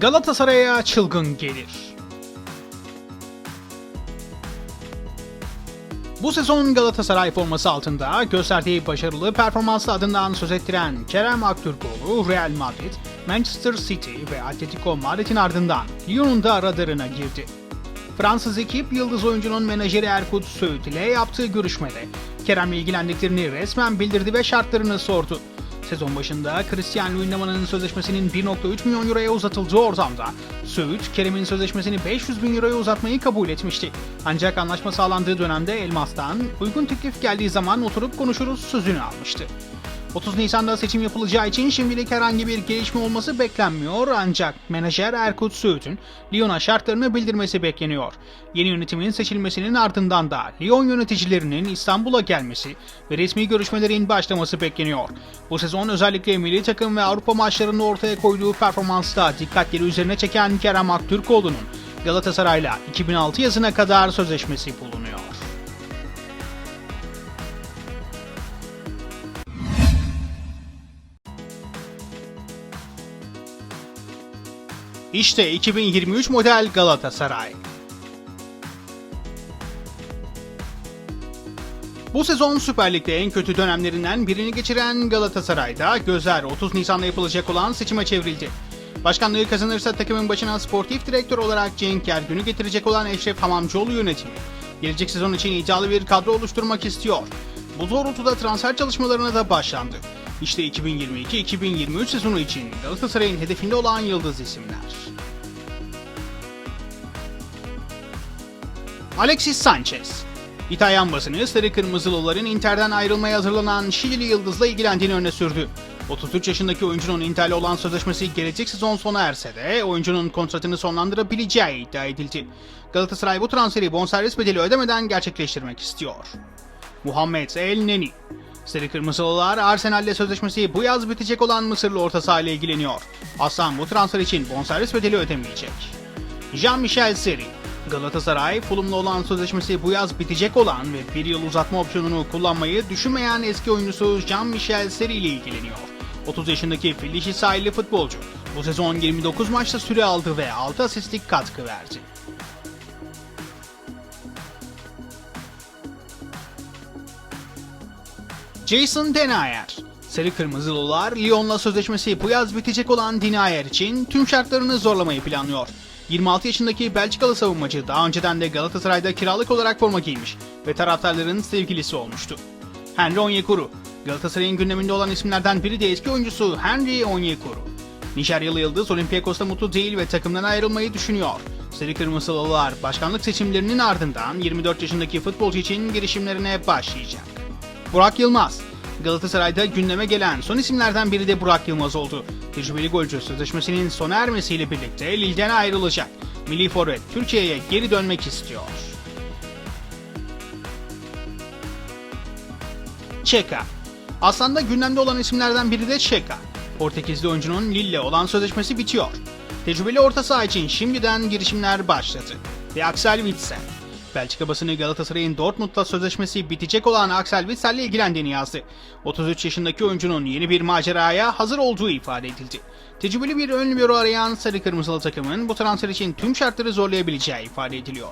Galatasaray'a çılgın gelir. Bu sezon Galatasaray forması altında gösterdiği başarılı performansla adından söz ettiren Kerem Aktürkoğlu, Real Madrid, Manchester City ve Atletico Madrid'in ardından Lyon'un da radarına girdi. Fransız ekip yıldız oyuncunun menajeri Erkut Söğüt ile yaptığı görüşmede Kerem'le ilgilendiklerini resmen bildirdi ve şartlarını sordu. Sezon başında Christian Luyendama'nın sözleşmesinin 1.3 milyon euroya uzatıldığı ortamda Söğüt, Kerem'in sözleşmesini 500 bin euroya uzatmayı kabul etmişti. Ancak anlaşma sağlandığı dönemde Elmas'tan uygun teklif geldiği zaman oturup konuşuruz sözünü almıştı. 30 Nisan'da seçim yapılacağı için şimdilik herhangi bir gelişme olması beklenmiyor ancak menajer Erkut Söğüt'ün Lyon'a şartlarını bildirmesi bekleniyor. Yeni yönetimin seçilmesinin ardından da Lyon yöneticilerinin İstanbul'a gelmesi ve resmi görüşmelerin başlaması bekleniyor. Bu sezon özellikle milli takım ve Avrupa maçlarında ortaya koyduğu performansla dikkatleri üzerine çeken Kerem Aktürkoğlu'nun Galatasaray'la 2006 yazına kadar sözleşmesi bulunuyor. İşte 2023 model Galatasaray. Bu sezon Süper Lig'de en kötü dönemlerinden birini geçiren Galatasaray'da gözler 30 Nisan'da yapılacak olan seçime çevrildi. Başkanlığı kazanırsa takımın başına sportif direktör olarak Cenk Ergün'ü getirecek olan Eşref Hamamcıoğlu yönetimi. Gelecek sezon için iddialı bir kadro oluşturmak istiyor. Bu doğrultuda transfer çalışmalarına da başlandı. İşte 2022-2023 sezonu için Galatasaray'ın hedefinde olan yıldız isimler. Alexis Sanchez İtalyan basını Sarı Kırmızılıların Inter'den ayrılmaya hazırlanan Şilili Yıldız'la ilgilendiğini öne sürdü. 33 yaşındaki oyuncunun Inter'le olan sözleşmesi gelecek sezon sona erse de oyuncunun kontratını sonlandırabileceği iddia edildi. Galatasaray bu transferi bonservis bedeli ödemeden gerçekleştirmek istiyor. Muhammed El Neni Sarı Kırmızılılar Arsenal'le sözleşmesi bu yaz bitecek olan Mısırlı orta saha ile ilgileniyor. Aslan bu transfer için bonservis bedeli ödemeyecek. Jean-Michel Seri Galatasaray, Fulham'la olan sözleşmesi bu yaz bitecek olan ve bir yıl uzatma opsiyonunu kullanmayı düşünmeyen eski oyuncusu Jean-Michel Seri ile ilgileniyor. 30 yaşındaki Filişi sahilli futbolcu bu sezon 29 maçta süre aldı ve 6 asistlik katkı verdi. Jason Denayer Sarı Kırmızılılar Lyon'la sözleşmesi bu yaz bitecek olan Denayer için tüm şartlarını zorlamayı planlıyor. 26 yaşındaki Belçikalı savunmacı daha önceden de Galatasaray'da kiralık olarak forma giymiş ve taraftarların sevgilisi olmuştu. Henry Onyekuru Galatasaray'ın gündeminde olan isimlerden biri de eski oyuncusu Henry Onyekuru. Nijeryalı Yıldız Olympiakos'ta mutlu değil ve takımdan ayrılmayı düşünüyor. Sarı Kırmızılılar başkanlık seçimlerinin ardından 24 yaşındaki futbolcu için girişimlerine başlayacak. Burak Yılmaz Galatasaray'da gündeme gelen son isimlerden biri de Burak Yılmaz oldu. Tecrübeli golcü sözleşmesinin sona ermesiyle birlikte Lille'den ayrılacak. Milli Forvet Türkiye'ye geri dönmek istiyor. Çeka Aslında gündemde olan isimlerden biri de Çeka. Portekizli oyuncunun Lille olan sözleşmesi bitiyor. Tecrübeli orta saha için şimdiden girişimler başladı. Ve Axel Witsel Belçika basını Galatasaray'ın Dortmund'la sözleşmesi bitecek olan Axel Witsel ile ilgilendiğini yazdı. 33 yaşındaki oyuncunun yeni bir maceraya hazır olduğu ifade edildi. Tecrübeli bir ön libero arayan sarı kırmızılı takımın bu transfer için tüm şartları zorlayabileceği ifade ediliyor.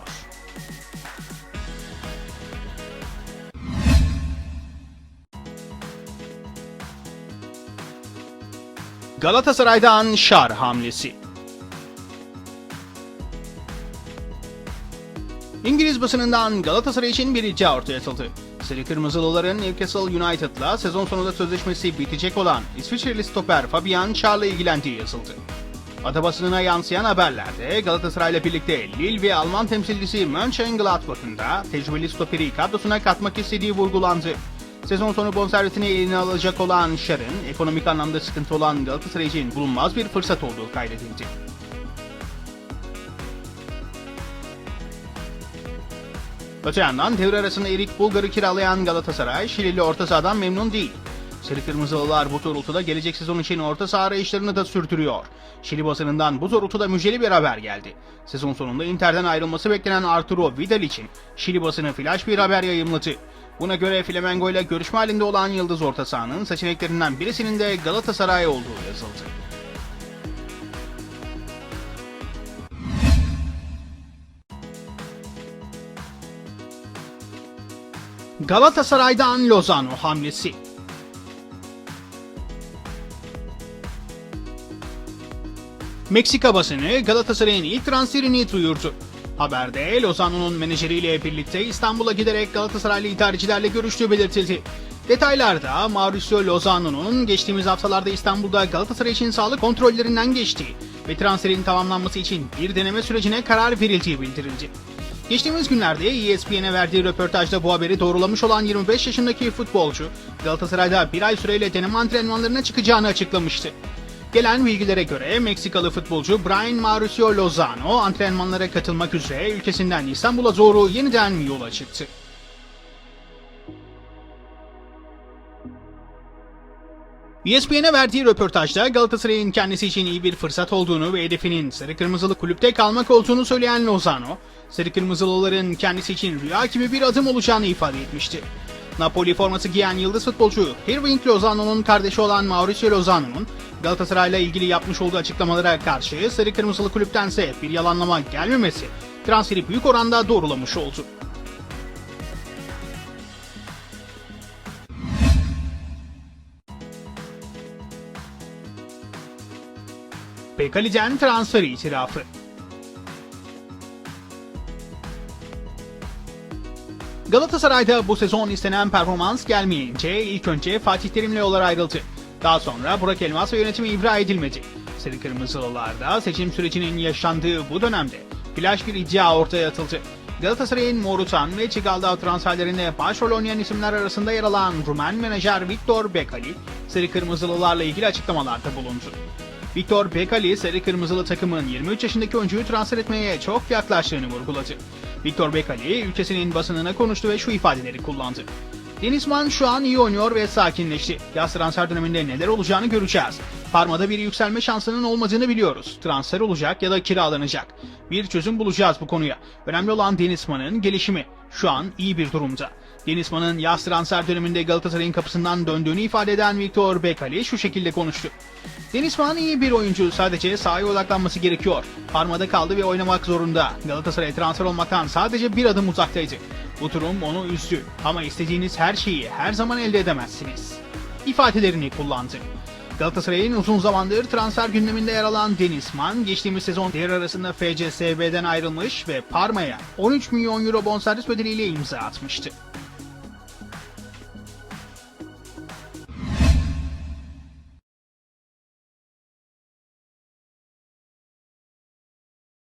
Galatasaray'dan Şar hamlesi İngiliz basınından Galatasaray için bir iddia ortaya atıldı. Sarı Kırmızılıların Newcastle United'la sezon sonunda sözleşmesi bitecek olan İsviçreli stoper Fabian Schär'la ilgilendiği yazıldı. Ada basınına yansıyan haberlerde Galatasaray'la birlikte Lille ve Alman temsilcisi Mönchengladbach'ın da tecrübeli stoperi kadrosuna katmak istediği vurgulandı. Sezon sonu bonservisini eline alacak olan Schär'ın ekonomik anlamda sıkıntı olan Galatasaray için bulunmaz bir fırsat olduğu kaydedildi. Öte yandan devre arasında Erik Bulgar'ı kiralayan Galatasaray, Şilili orta sahadan memnun değil. Sarı Kırmızılılar bu doğrultuda gelecek sezon için orta saha arayışlarını da sürdürüyor. Şili basınından bu doğrultuda müjdeli bir haber geldi. Sezon sonunda Inter'den ayrılması beklenen Arturo Vidal için Şili basını flash bir haber yayımladı. Buna göre Flamengo ile görüşme halinde olan Yıldız orta sahanın seçeneklerinden birisinin de Galatasaray olduğu yazıldı. Galatasaray'dan Lozano hamlesi. Meksika basını Galatasaray'ın ilk transferini duyurdu. Haberde Lozano'nun menajeriyle birlikte İstanbul'a giderek Galatasaraylı idarecilerle görüştüğü belirtildi. Detaylarda Mauricio Lozano'nun geçtiğimiz haftalarda İstanbul'da Galatasaray için sağlık kontrollerinden geçtiği ve transferin tamamlanması için bir deneme sürecine karar verildiği bildirildi. Geçtiğimiz günlerde ESPN'e verdiği röportajda bu haberi doğrulamış olan 25 yaşındaki futbolcu Galatasaray'da bir ay süreyle deneme antrenmanlarına çıkacağını açıklamıştı. Gelen bilgilere göre Meksikalı futbolcu Brian Mauricio Lozano antrenmanlara katılmak üzere ülkesinden İstanbul'a doğru yeniden yola çıktı. ESPN'e verdiği röportajda Galatasaray'ın kendisi için iyi bir fırsat olduğunu ve hedefinin Sarı Kırmızılı kulüpte kalmak olduğunu söyleyen Lozano, Sarı Kırmızılıların kendisi için rüya gibi bir adım olacağını ifade etmişti. Napoli forması giyen yıldız futbolcu Irving Lozano'nun kardeşi olan Mauricio Lozano'nun Galatasaray'la ilgili yapmış olduğu açıklamalara karşı Sarı Kırmızılı kulüptense bir yalanlama gelmemesi transferi büyük oranda doğrulamış oldu. Bekali'den transfer itirafı. Galatasaray'da bu sezon istenen performans gelmeyince ilk önce Fatih Terim'le yollar ayrıldı. Daha sonra Burak Elmas ve yönetimi ibra edilmedi. Sarı Kırmızılılarda seçim sürecinin yaşandığı bu dönemde flash bir iddia ortaya atıldı. Galatasaray'ın Morutan ve Çigalda transferlerinde başrol oynayan isimler arasında yer alan Rumen menajer Victor Bekali, Sarı Kırmızılılarla ilgili açıklamalarda bulundu. Victor Bekali, Sarı Kırmızılı takımın 23 yaşındaki oyuncuyu transfer etmeye çok yaklaştığını vurguladı. Victor Bekali, ülkesinin basınına konuştu ve şu ifadeleri kullandı. Denizman şu an iyi oynuyor ve sakinleşti. Yaz transfer döneminde neler olacağını göreceğiz. Parmada bir yükselme şansının olmadığını biliyoruz. Transfer olacak ya da kiralanacak. Bir çözüm bulacağız bu konuya. Önemli olan Denizman'ın gelişimi. Şu an iyi bir durumda. Denizman'ın yaz transfer döneminde Galatasaray'ın kapısından döndüğünü ifade eden Victor Bekali şu şekilde konuştu. Denizman iyi bir oyuncu. Sadece sahaya odaklanması gerekiyor. Parmada kaldı ve oynamak zorunda. Galatasaray transfer olmaktan sadece bir adım uzaktaydı. Bu durum onu üzdü. Ama istediğiniz her şeyi her zaman elde edemezsiniz. İfadelerini kullandı. Galatasaray'ın uzun zamandır transfer gündeminde yer alan Denizman, geçtiğimiz sezon devre arasında FCSB'den ayrılmış ve Parma'ya 13 milyon euro bonservis bedeliyle imza atmıştı.